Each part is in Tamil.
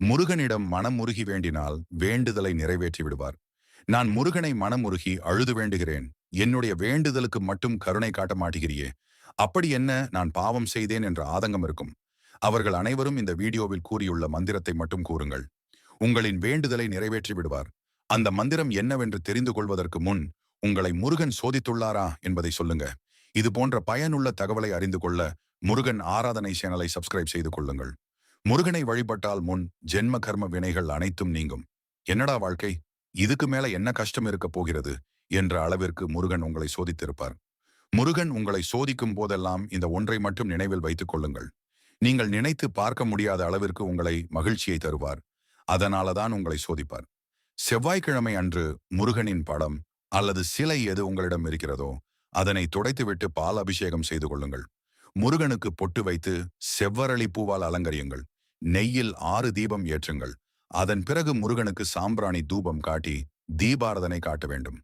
முருகனிடம் மனமுருகி வேண்டினால் வேண்டுதலை நிறைவேற்றி விடுவார். நான் முருகனை மனமுருகி அழுது வேண்டுகிறேன். என்னுடைய வேண்டுதலுக்கு மட்டும் கருணை காட்ட மாட்டுகிறியே அப்படி என்ன நான் பாவம் செய்தேன் என்ற ஆதங்கம் இருக்கும். அவர்கள் அனைவரும் இந்த வீடியோவில் கூறியுள்ள மந்திரத்தை மட்டும் கூறுங்கள். உங்களின் வேண்டுதலை நிறைவேற்றி விடுவார். அந்த மந்திரம் என்னவென்று தெரிந்து கொள்வதற்கு முன் உங்களை முருகன் சோதித்துள்ளாரா என்பதை சொல்லுங்க. இது போன்ற பயனுள்ள தகவலை அறிந்து கொள்ள முருகன் ஆராதனை சேனலை சப்ஸ்கிரைப் செய்து கொள்ளுங்கள். முருகனை வழிபட்டால் முன் ஜென்ம கர்ம வினைகள் அனைத்தும் நீங்கும். என்னடா வாழ்க்கை? இதுக்கு மேல என்ன கஷ்டம் இருக்க போகிறது? என்ற அளவிற்கு முருகன் உங்களை சோதித்திருப்பார். முருகன் உங்களை சோதிக்கும் போதெல்லாம் இந்த ஒன்றை மட்டும் நினைவில் வைத்துக் கொள்ளுங்கள். நீங்கள் நினைத்து பார்க்க முடியாத அளவிற்கு உங்களை மகிழ்ச்சியை தருவார். அதனாலதான் உங்களை சோதிப்பார். செவ்வாய்க்கிழமை அன்று முருகனின் படம் அல்லது சிலை எது உங்களிடம் இருக்கிறதோ அதனை துடைத்துவிட்டு பால் அபிஷேகம் செய்து கொள்ளுங்கள். முருகனுக்கு பொட்டு வைத்து செவ்வரளி பூவால் அலங்கரியுங்கள். நெய்யில் ஆறு தீபம் ஏற்றுங்கள். அதன் பிறகு முருகனுக்கு சாம்பிராணி தூபம் காட்டி தீபாரதனை காட்ட வேண்டும்.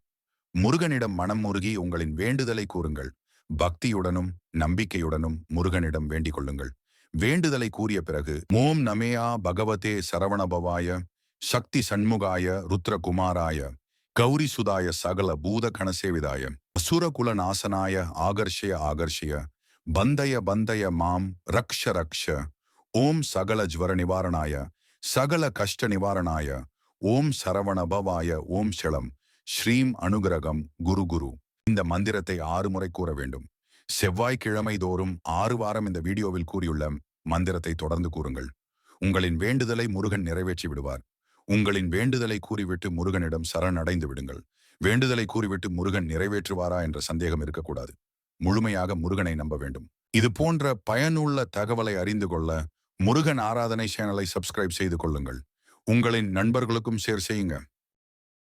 முருகனிடம் மனம் முருகி உங்களின் வேண்டுதலை கூறுங்கள். பக்தியுடனும் நம்பிக்கையுடனும் முருகனிடம் வேண்டிக் கொள்ளுங்கள். வேண்டுதலை கூறிய பிறகு மோம் நமேயா பகவதே சரவணபவாய சக்தி சண்முகாய ருத்ரகுமாராய கௌரி சுதாய சகல பூத கணசேவிதாய அசுரகுல நாசனாய ஆகர்ஷய ஆகர்ஷய பந்தய பந்தய மாம் ரக்ஷ ரக்ஷ ஓம் சகல ஜுவர நிவாரணாய சகல கஷ்ட நிவாரணாய ஓம் சரவணபவாய ஓம் ஷளம் ஸ்ரீம் அனுகிரகம் குரு குரு இந்த மந்திரத்தை ஆறு முறை கூற வேண்டும். செவ்வாய்க்கிழமை தோறும் ஆறு வாரம் இந்த வீடியோவில் கூறியுள்ள மந்திரத்தை தொடர்ந்து கூறுங்கள். உங்களின் வேண்டுதலை முருகன் நிறைவேற்றி விடுவார். உங்களின் வேண்டுதலை கூறிவிட்டு முருகனிடம் சரணடைந்து விடுங்கள். வேண்டுதலை கூறிவிட்டு முருகன் நிறைவேற்றுவாரா என்ற சந்தேகம் இருக்கக்கூடாது. முழுமையாக முருகனை நம்ப வேண்டும். இது போன்ற பயனுள்ள தகவலை அறிந்து கொள்ள முருகன் ஆராதனை சேனலை சப்ஸ்கிரைப் செய்து கொள்ளுங்கள். உங்களின் நண்பர்களுக்கும் ஷேர் செய்யுங்க.